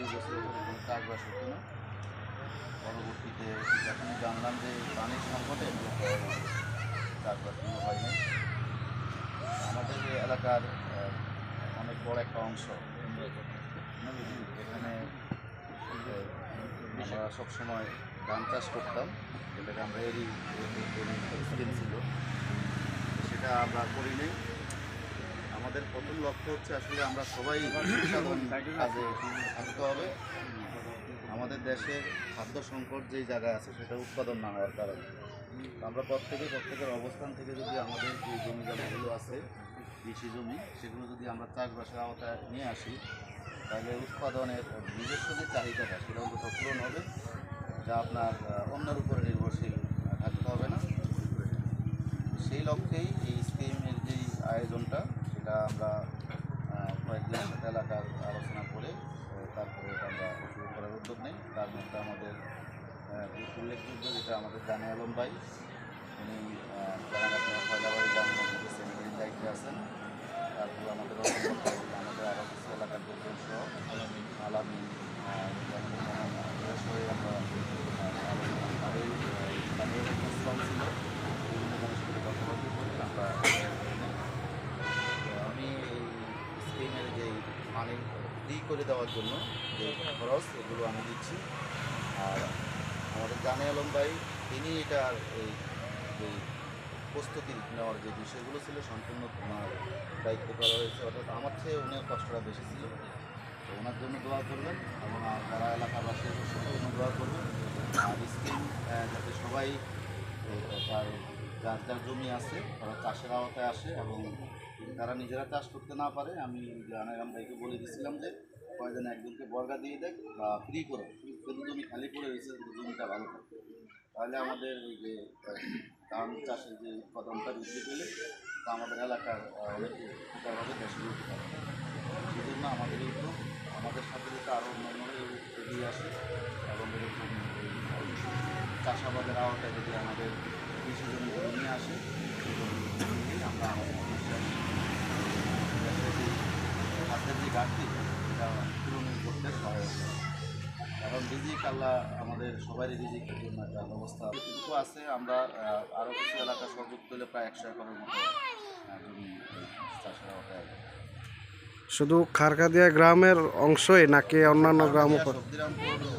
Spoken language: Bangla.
দুই বছর কোনো চাষবাস হতো না। পরবর্তীতে যখনই জানলাম যে পানির সংকটে চাষবাসগুলো হয় নাই। আমাদের এলাকার অনেক বড় একটা অংশ এখানে আমরা সবসময় ধান চাষ করতাম। যেটাকে আমরা স্কিম ছিল। সেটা আমরা করিনি আমাদের প্রথম লক্ষ্য হচ্ছে আসলে আমরা সবাই কাজে থাকতে হবে। আমাদের দেশের খাদ্য সংকট যেই জায়গায় আছে সেটা উৎপাদন না হওয়ার কারণে। আমরা প্রত্যেকে প্রত্যেকের অবস্থান থেকে যদি আমাদের যে জমি জমাগুলো আছে, কৃষি জমি, সেগুলো যদি আমরা চাষবাসের আওতায় নিয়ে আসি, তাহলে উৎপাদনের নিজস্ব যে চাহিদাটা সেটা অন্তত পূরণ হবে, যা আপনার অন্যের উপরে নির্ভরশীল থাকতে হবে না। সেই লক্ষ্যেই এই স্কিমের যেই আয়োজনটা সেটা আমরা আহ, কয়েকদিনের সাথে এলাকার আলোচনা করে আহ, তারপরে এটা আমরা উদ্যোগ নেই। তার মধ্যে আমাদের উল্লেখযোগ্য যেটা আমাদের জানে আলম ভাই। উনি জানাগাতে ফয়লাবাড়ি মধ্যে সেমিনারির দায়িত্বে আছেন। তারপর আমাদের অন্যান্য আমাদের আরও কিছু এলাকার লোকজন সহ আলামিন আলামিন সবাই আমরা আহ, আলোচনা করে তাদের প্রস্তাব ছিল বিভিন্ন মানুষের সাথে কথাবার্তা করে আমরা তো আমি এই স্কিমের যে পানি ফ্রি করে দেওয়ার জন্য যে খরচ, এগুলো আমি দিচ্ছি। আর আমাদের জানে আলম ভাই, তিনি এটার এই প্রস্তুতি নেওয়ার যে বিষয়গুলো ছিল সম্পূর্ণ ওনার দায়িত্ব করা হয়েছে। অর্থাৎ আমার চেয়ে উনার কষ্টটা বেশি ছিল। তো ওনার জন্য দোয়া করবেন এবং আর যারা এলাকাবাসী সবার জন্য দোয়া করবেন। আর স্কিম যাতে সবাই তার, যার যার জমি আছে, তারা চাষের আওতায় আসে এবং তারা নিজেরা চাষ করতে না পারে, আমি জানারাম ভাইকে বলে দিয়েছিলাম যে কয়েকজন একজনকে বর্গা দিয়ে দেখ বা ফ্রি করো। যদি জমি খালি করে রয়েছে জমিটা ভালো থাকে। তাহলে আমাদের এই যে, ধান চাষের যে উৎপাদনটা বৃদ্ধি পেলে তা আমাদের এলাকার অনেক উপকার উপকার হবে সেই জন্য আমাদের উদ্যোগ, আমাদের সাথে যাতে আরও অন্যান্যরা এই এগিয়ে আসে এবং এরকম চাষাবাদের আওতায় যদি আমাদের কৃষি জমিগুলো নিয়ে আসে সেগুলো নিয়েই আমরা আমাদের বিশ্বাস দেশের যে খাদ্যের যে ঘাটতি সেটা পূরণ করতে সহায়ক হবে। কারণ রিজিক আল্লাহ আমাদের সবারই রিজিকের জন্য একটা ব্যবস্থা কিন্তু আছে আমরা আরও কিছু এলাকা সর্বোচ্চ তুলে প্রায় একশো একরের মতো জমি শুধু খারকাদিয়া গ্রামের অংশই নাকি অন্যান্য গ্রামও এলাকা সবজিরামপুর